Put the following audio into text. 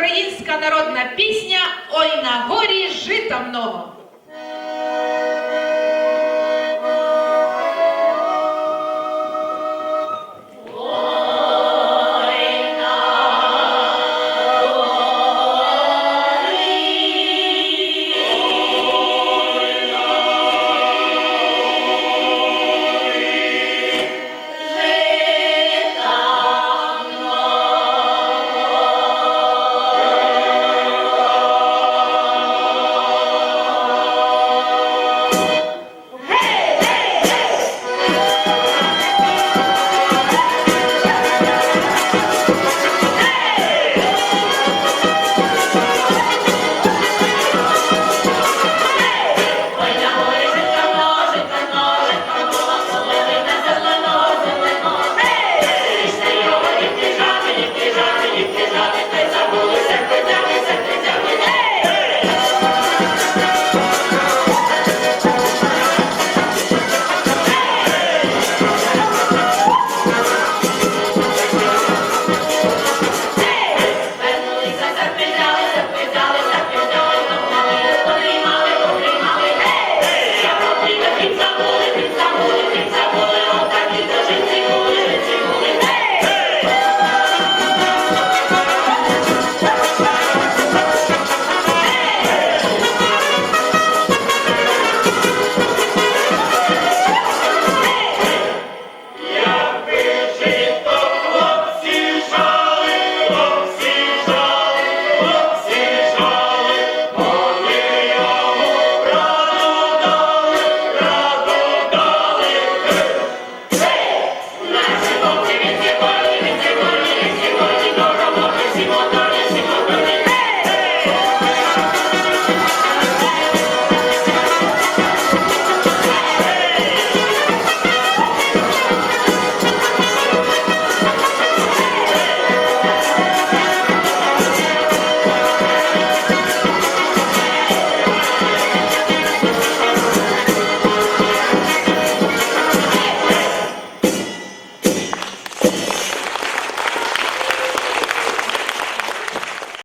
українська народна пісня Ой на горі жита много.